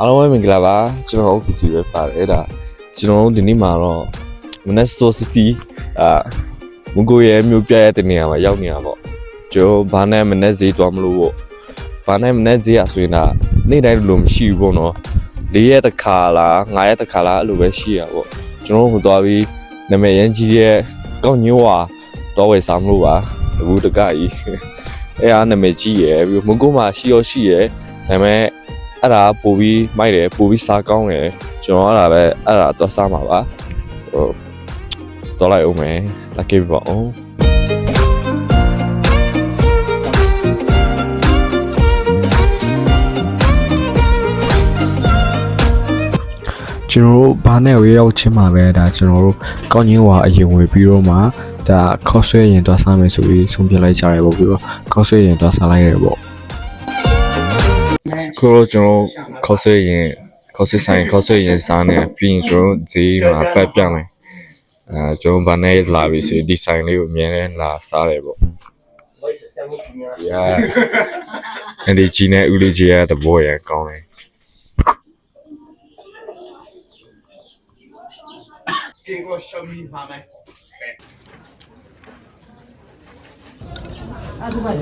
အားလုံးပဲမင်္ဂလာပါကျွန်တော်အခုကြည့်ပဲပါတယ်ဒါကျွန်တော်တို့ဒီနေ့မှာတော့မနက်စောစီစီအာမကိုရဲ့မြို့ပြရဲ့တနေရာမှာရောက်နေတာပေါ့ကျွန်တော်ဘာနဲ့မနက်ဈေးသွားမလို့ပေါ့ဘာနဲ့မနက်ဈေးอ่ะဆိုရင်ဒါနေ့တိုင်းလိုမရှိဘူးပေါ့နော်၄ရက်တစ်ခါလား၅ရက်တစ်ခါလားအဲ့လိုပဲရှိရပေါ့ကျွန်တော်တို့ဟိုသွားပြီးနာမည်ရန်ကြီးရဲ့ကောက်ညိုးဝါတော့ဝယ်စားမလို့ပါအခုတကကြီးအဲ့အားနာမည်ကြီးရယ်ပြီးမကိုမှာရှိရောရှိရယ်ဒါပေမဲ့ အဲ့ဒါပို့ပြီးမိုက်တယ်ပို့ပြီးစားကောင်းတယ်ကျွန်တော်အဲ့ဒါပဲအဲ့ဒါတော့စားမှာပါဆိုတော့တော့လိုက်အောင်မယ်လက်ကပြပါအောင်ကျွန်တော်တို့ဘာနဲ့ဝေးရောက်ချင်းမှာပဲဒါကျွန်တော်တို့ကောင်းကြီးဝါအရင်ဝေပြီးတော့မှဒါခောက်ဆွဲရင်တွားစားမယ်ဆိုပြီးဆုံးဖြတ်လိုက်ကြတယ်ပေါ့ပြီးတော့ခောက်ဆွဲရင်တွားစားလိုက်ရတယ်ပေါ့ ခုတော့ကျွန်တော်ခေါက်ဆွဲရင်ခေါက်ဆွဲဆိုင်ခေါက်ဆွဲရင်စားနေပြီးရင်ကျွန်တော်ဈေးမှာပတ်ပြမယ်အဲကျွန်တော်ဗန်နဲ့လာပြီးဆိုဒီဆိုင်လေးကိုအမြဲတမ်းလာစားတယ်ပေါ့ရာအန်ဒီဂျီနဲ့ဦးလေးဂျီရဲ့သဘောရကောင်းတယ်စင်ကိုရှုံးပြီးပါမယ်အဲ့ဒါပါ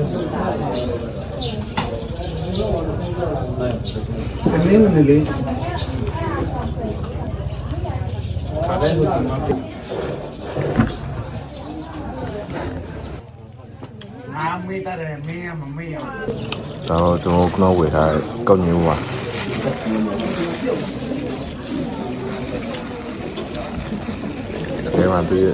ကျွန်တော်ခုနဝယ်ထားတဲ့ကောက်ညိုးပါဒီမှာပြည့်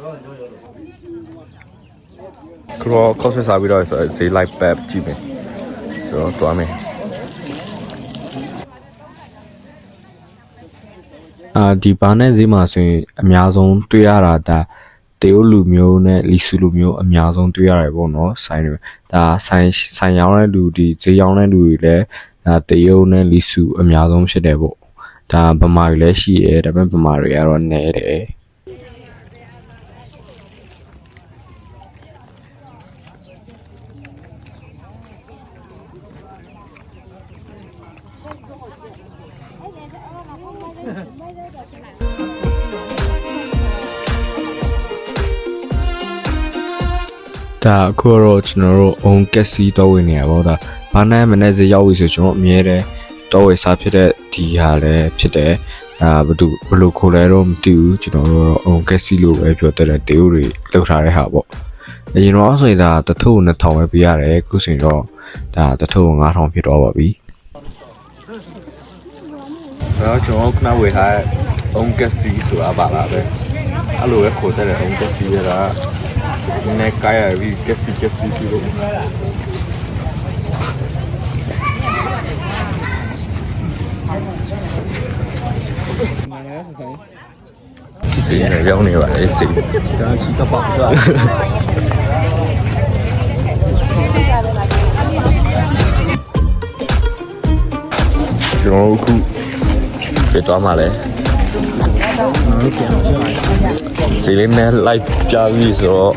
ချူလေးပါခရောကောက်ဆွဲစားပြီးတော့ဆိုဈေးလိုက်ပတ်ကြည့်မယ်ဆိုတော့တွားမယ်အာဒီဘာနဲ့ဈေးမှာဆိုရင်အများဆုံးတွေ့ရတာဒါတေယိုလူမျိုးနဲ့လီဆူလူမျိုးအများဆုံးတွေ့ရတယ်ပေါ့နော်ဆိုင်တွေဒါဆိုင်ဆိုင်ရောင်းတဲ့လူဒီဈေးရောင်းတဲ့လူတွေလည်းဒါတေယိုနဲ့လီဆူအများဆုံးဖြစ်တယ်ပေါ့ဒါဗမာတွေလည်းရှိရဲဒါပေမဲ့ဗမာတွေကတော့နည်းတယ် ဒါအခုတော့ကျွန်တော်တို့ own ကက်စီတော့ဝင်နေရပါတော့ဒါဘာနဲ့မနေ့စရောက်ပြီဆိုကျွန်တော်အမြဲတမ်းတော့ဝယ်စားဖြစ်တဲ့ဒီဟာလည်းဖြစ်တယ်အာဘယ်သူဘယ်လိုခေါ်လဲတော့မသိဘူးကျွန်တော်တို့တော့ own ကက်စီလို့ပဲပြောတတ်တဲ့တေယိုတွေလောက်ထားတဲ့ဟာပေါ့အရင်တော့ဆိုရင်ဒါတစ်ထုပ်2000ပဲပေးရတယ်အခုဆိုရင်တော့ဒါတစ်ထုပ်9000ဖြစ်တော့ပါပြီ 然后ကျွန်တော်ခဏဝေထားတဲ့ own gas ဆိုတာပါလားပဲအဲ့လိုပဲခေါ်တတ်တဲ့ own gas ရတာဒီနေ့ကာရပြီး gas gas ပြီးလို့စီနေရောက်နေပါလေစီဒါချီကပေါက်တော့ကျွန်တော်အခု ပြသွားမှာလဲစီလေးနဲ့ live ပြပြီးဆိုတော့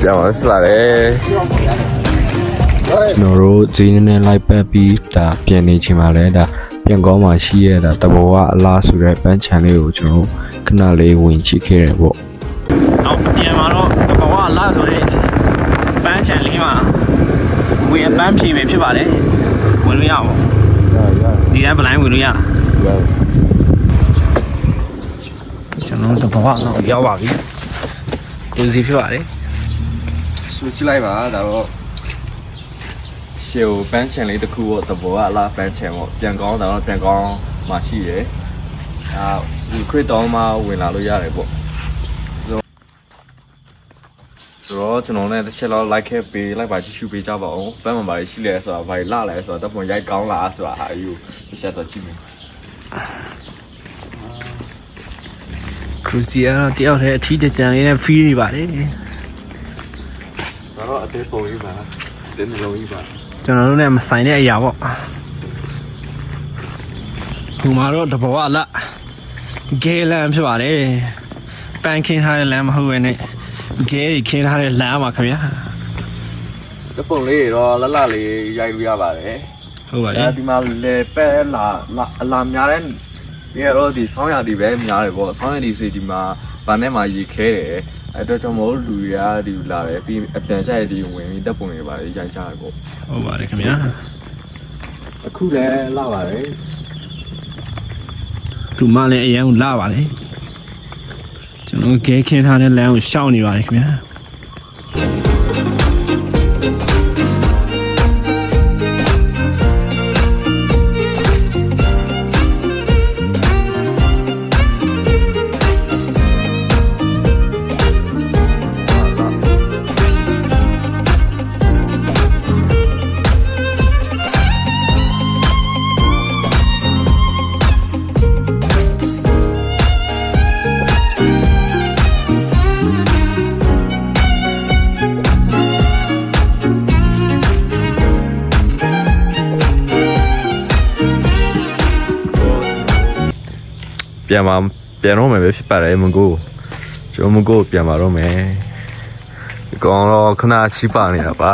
ပြန်လာလာတယ်ကျွန်တော်တို့ဈေးနည်းနည်းလိုက်ပတ်ပြီးဒါပြန်နေချိန်မှာလဲဒါပြန်ကောင်းမှရှိရတာတဘောကအလားဆိုတဲ့ပန်းချန်လေးကိုကျွန်တော်ခဏလေးဝင်ချိခဲ့တယ်ပေါ့နောက်ပြန်มาတော့ဘဝလာဆိုတဲ့ပန်းချန်လေးမှာဝင်ပန်းဖြေမယ်ဖြစ်ပါတယ်ဝင်လို့ရအောင်ဒီတိုင်းဗလိုင်းဝင်လို့ရကျွန်တော်တို့ ဘဝတော့ရောက်ပါပြီကိုစီဖြစ်ပါတယ်ဆူကြည့်လိုက်ပါဒါတော့ရှေ့ကိုပန်းချင်လေးတစ်ခုပေါ့တဘောကအလားပန်းချင်ပေါ့ပြန်ကောင်းတော့ပြန်ကောင်းမှရှိရယ်အာဒီခရစ်တော်မှာဝင်လာလို့ရတယ်ပေါ့ဆိုတော့ကျွန်တော်လည်းတစ်ချက်တော့ like ခဲ့ပေးလိုက်ပါကြည့်ရှုပေးကြပါဦးဘယ်မှာပါရှိလဲဆိုတာဘာလာလဲဆိုတာတပ်ပုံရိုက်ကောင်းလားဆိုတာအာယူတစ်ချက်တော့ကြည့်မယ် ခရူစီကတော့တယောက်တည်းအထီးကျကျန်လေးနဲ့ဖီးနေပါတယ်ဒါတော့အသေးပုံကြီးပါတင်းနှလုံးကြီးပါကျွန်တော်တို့လည်းမဆိုင်တဲ့အရာပေါ့ဒီမှာတော့တဘောအလဂေလန်ဖြစ်ပါတယ်ပန်ခင်းထားတဲ့လမ်းမဟုတ်ဘဲနဲ့ကဲခင်းထားတဲ့လမ်းမှာခင်ဗျာတပုံလေးတော့လလလေးရိုက်လို့ရပါတယ်ဟုတ်ပါတအဲယ်ဒီမှာလေပဲလာလာအလာများတဲ့ ဒီကတော့ဒီဆောင်းရာဒီပဲများတယ်ပေါ့ဆောင်းရာဒီစီဒီမှာဗာနဲ့မှာရေခဲတယ်အဲ့တော့ကျွန်တော်တို့လူတွေကဒီလာတယ်ပြီးအပြန်ကျတဲ့ဒီဝင်ပြီးတပ်ပုံတွေပါတယ်ရိုက်ကြတယ်ပေါ့ဟုတ်ပါတယ်ခင်ဗျာအခုလည်းလာပါတယ်သူမလည်းအရန်ကိုလာပါလေကျွန်တော်ကဲခင်းထားတဲ့လမ်းကိုရှောက်နေပါတယ်ခင်ဗျာ ပြန်ပါပြန်တော့မယ်ပဲဖြစ်ပါတယ်မကိုကျွန်တော်မကိုပြန်ပါတော့မယ်ဒီကောင်တော့ခဏချီပါနေတာပါ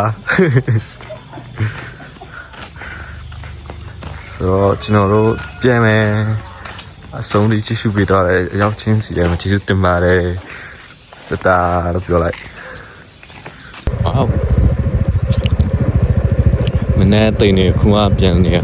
ဆိုတော့ကျွန်တော်တို့ပြန်မယ်အဆုံးထိကြည့်ရှုပေးတော့တယ်ရောက်ချင်းစီတယ်ကျေးဇူးတင်ပါတယ်တတာလို့ပြောလိုက်အော်မနေ့တိန်နေခုမှပြန်နေရ